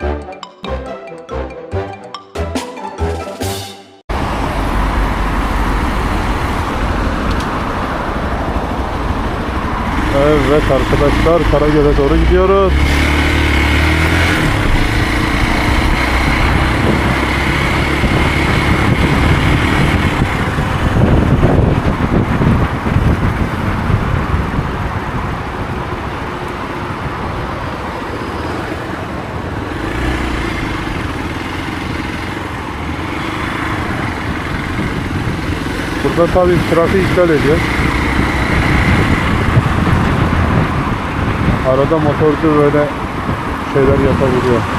Evet arkadaşlar Karagöl'e doğru gidiyoruz. Burada tabii trafik iptal ediyor. Arada motorcu böyle şeyler yapabiliyor.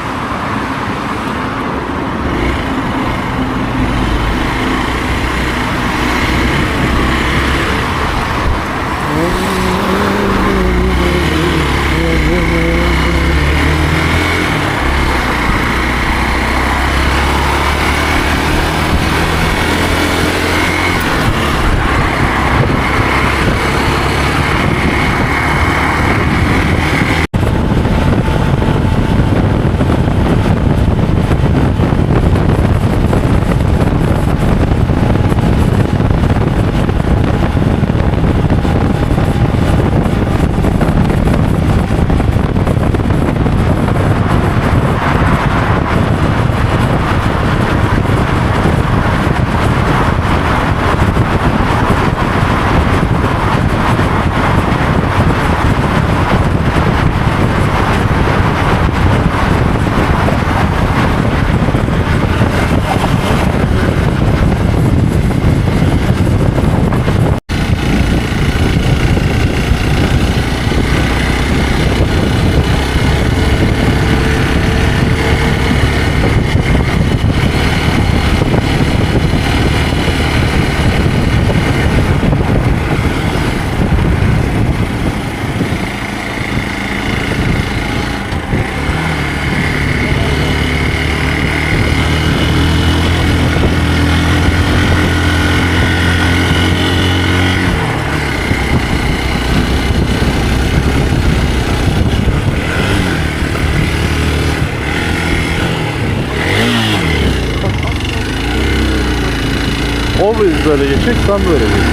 Biz böyle geçecek, sen böyle geç.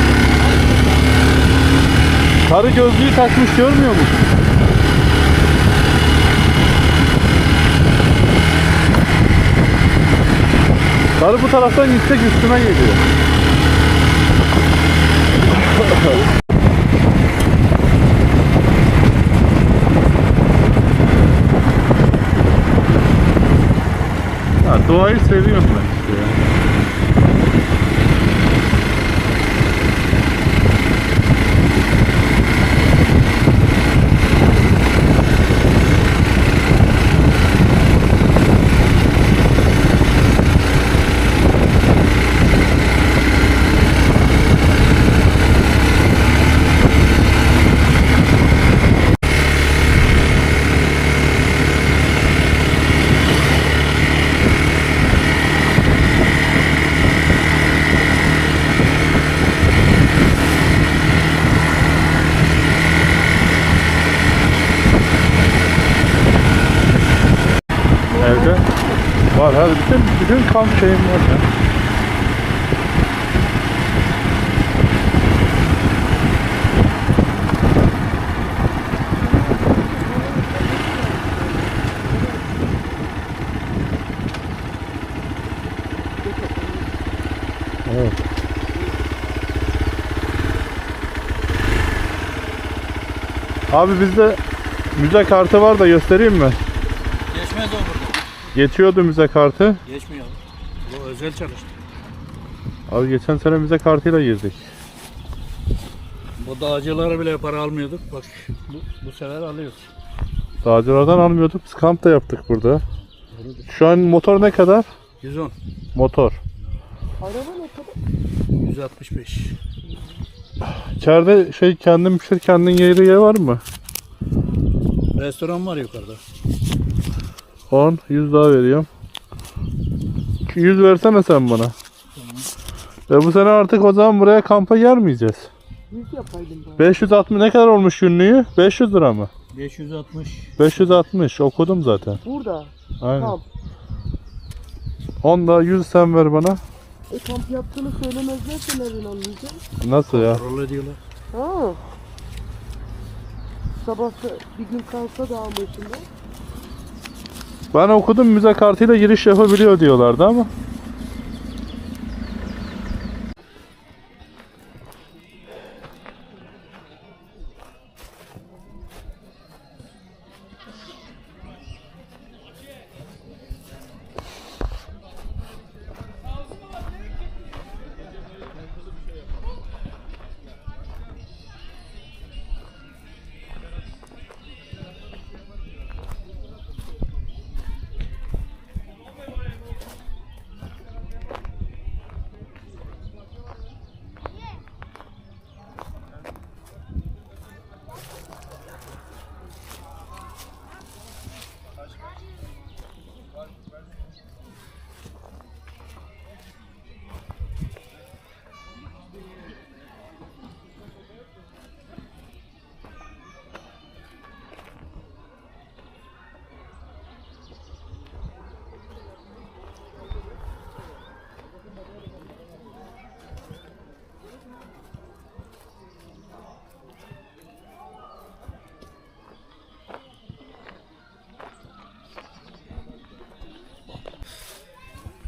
Karı gözlüğü takmış görmüyor musun? Karı bu taraftan gitsek üstüme geliyor. Ha, doğayı seviyorum ben işte ya. Evde var her bütün bütün kamp şeyim var ya. Evet. Abi bizde müze kartı var da göstereyim mi? Geçmez o burada. Geçiyordu müze kartı. Geçmiyor. Bu özel çalıştı. Abi geçen sene müze kartıyla girdik. Bu dağcılara bile para almıyorduk. Bak bu, bu sefer alıyoruz. Dağcılardan almıyorduk. Biz kamp da yaptık burada. Şu an motor ne kadar? 110. Motor. 165. İçeride şey kendin pişir kendin yeri yer var mı? Restoran var yukarıda. 10, 100 daha veriyorum. 100 versene sen bana. Ve bu sene artık o zaman buraya kampa gelmeyeceğiz. 560 ne kadar olmuş günlüğü? 500 lira mı? 560. 560 okudum zaten. Burada. Aynen. Kamp. Onda 100 sen ver bana. E kamp yaptığını söylemezlerse nereden anlayacağım? Nasıl ya? Rol ediyorlar. Ha. Sabah bir gün kalsa dağın başında. Ben okudum müze kartıyla giriş yapabiliyor diyorlardı ama.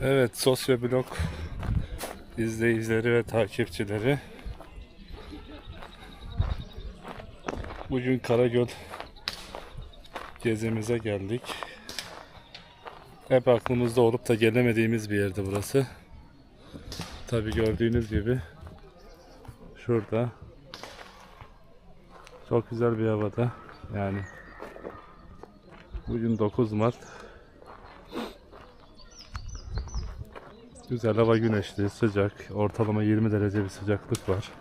Evet, sosyoblog izleyicileri ve takipçileri. Bugün Karagöl gezimize geldik. Hep aklımızda olup da gelemediğimiz bir yerdi burası. Tabi gördüğünüz gibi şurada çok güzel bir havada yani bugün 9 Mart Güzel hava güneşli, sıcak. Ortalama 20 derece bir sıcaklık var.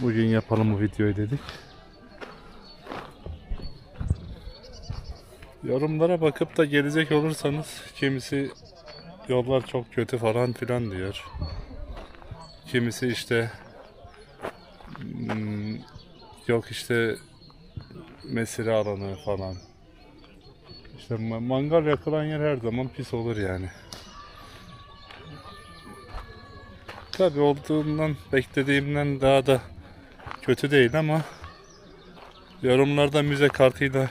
Bugün yapalım bu videoyu dedik. Yorumlara bakıp da gelecek olursanız kimisi yollar çok kötü falan filan diyor. Kimisi işte hmm, yok işte mesire alanı falan. İşte ma- mangal yakılan yer her zaman pis olur yani. Tabi olduğundan beklediğimden daha da kötü değil ama yorumlarda müze kartıyla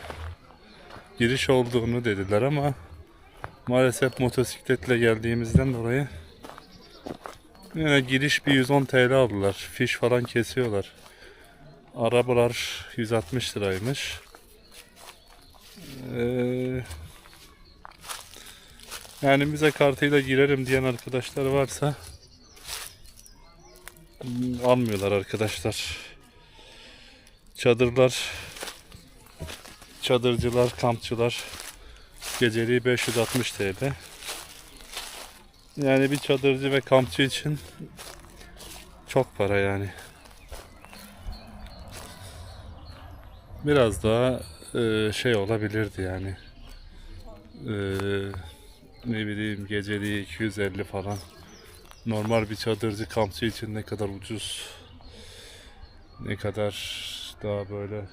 giriş olduğunu dediler ama maalesef motosikletle geldiğimizden dolayı yine giriş bir 110 TL aldılar. Fiş falan kesiyorlar. Arabalar 160 liraymış. Ee, yani müze kartıyla girerim diyen arkadaşlar varsa hmm, almıyorlar arkadaşlar. Çadırlar, çadırcılar, kampçılar geceliği 560 TL. Yani bir çadırcı ve kampçı için çok para yani. Biraz daha e, şey olabilirdi yani. E, ne bileyim geceliği 250 falan. Normal bir çadırcı kampçı için ne kadar ucuz. Ne kadar daha böyle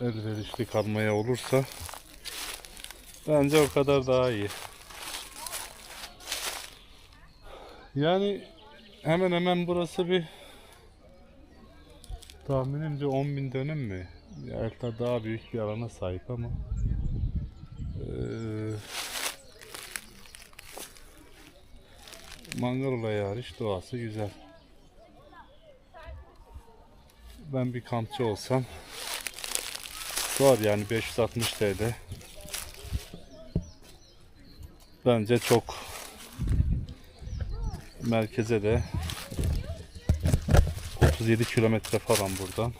elverişli kalmaya olursa bence o kadar daha iyi. Yani hemen hemen burası bir tahminimce 10.000 dönüm mü? Hatta daha büyük bir alana sahip ama eee mangal olayı hariç doğası güzel. Ben bir kampçı olsam var yani 560 TL bence çok merkeze de 37 kilometre falan buradan.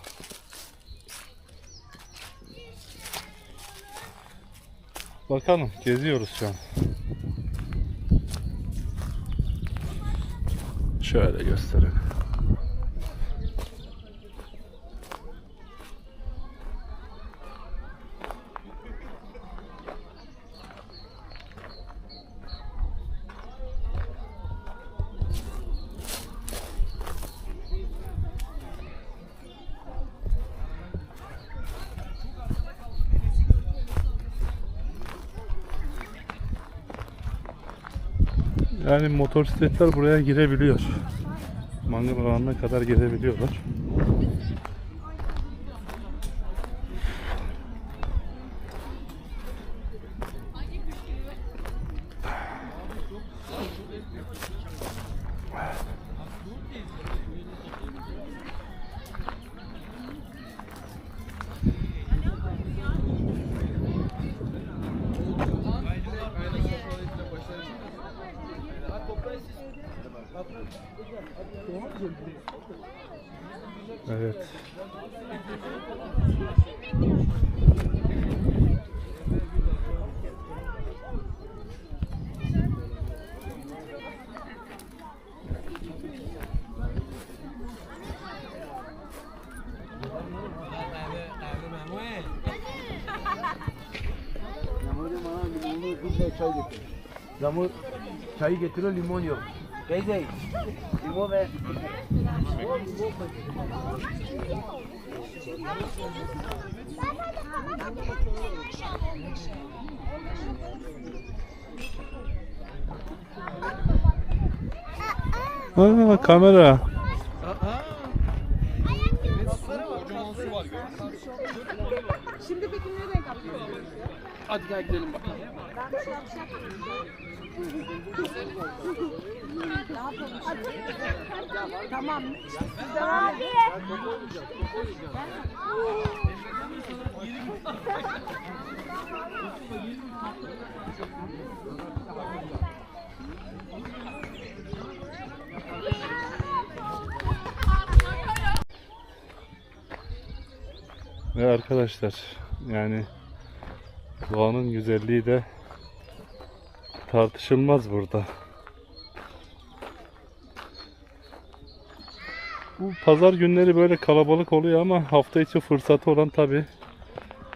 Bakalım geziyoruz şu an. Şöyle gösterelim. Yani motosikletler buraya girebiliyor. Mangal alanına kadar girebiliyorlar. Evet. Yağmur çayı getiriyor limon yok. Teyze limon ver. Aa, kamera. Şimdi peki ne renk yapıyorsun? Hadi gel gidelim bakalım. Tamam. Devam. Ve arkadaşlar yani doğanın güzelliği de tartışılmaz burada. Bu pazar günleri böyle kalabalık oluyor ama hafta içi fırsatı olan tabi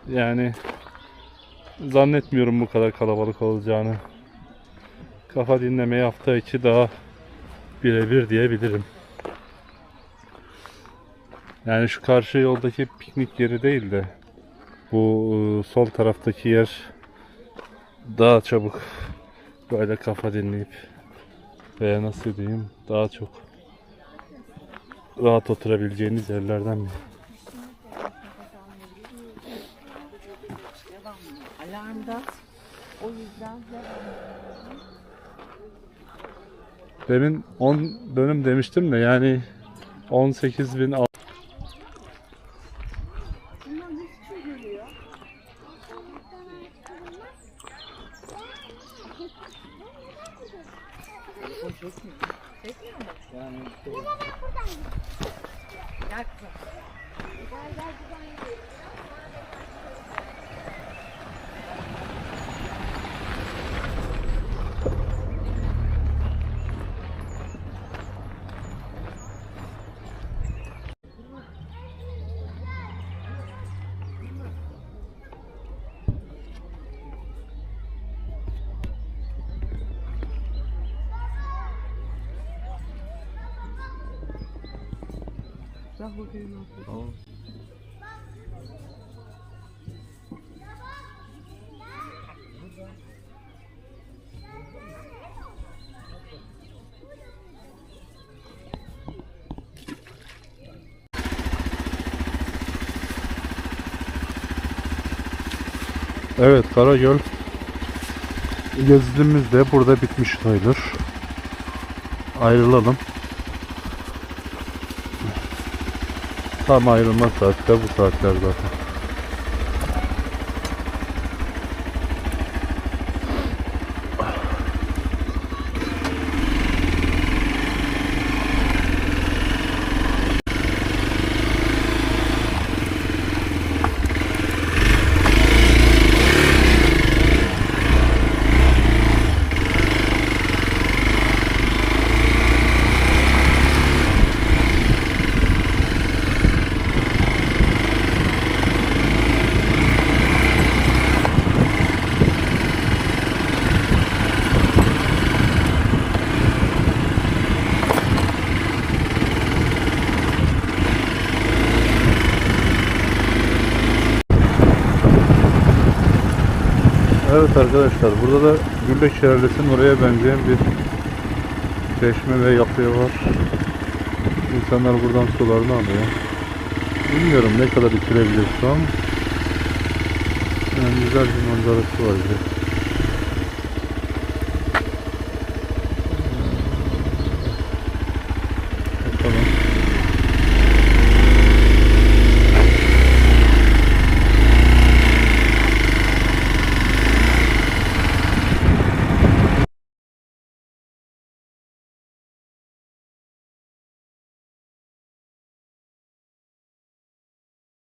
yani zannetmiyorum bu kadar kalabalık olacağını. Kafa dinlemeye hafta içi daha birebir diyebilirim. Yani şu karşı yoldaki piknik yeri değil de bu e, sol taraftaki yer daha çabuk böyle kafa dinleyip veya nasıl diyeyim daha çok rahat oturabileceğiniz yerlerden biri. Alarmda. O yüzden Demin 10 dönüm demiştim de yani 18 bin Bak bakayım ne yapıyor. Evet Karagöl gezimiz de burada bitmiş sayılır. Ayrılalım. Tam ayrılma saati de bu saatler zaten. Evet arkadaşlar burada da Güllek Şelalesi'nin oraya benzeyen bir çeşme ve yapı var. İnsanlar buradan sularını alıyor. Bilmiyorum ne kadar içilebilir su ama yani güzel bir manzarası var. bize.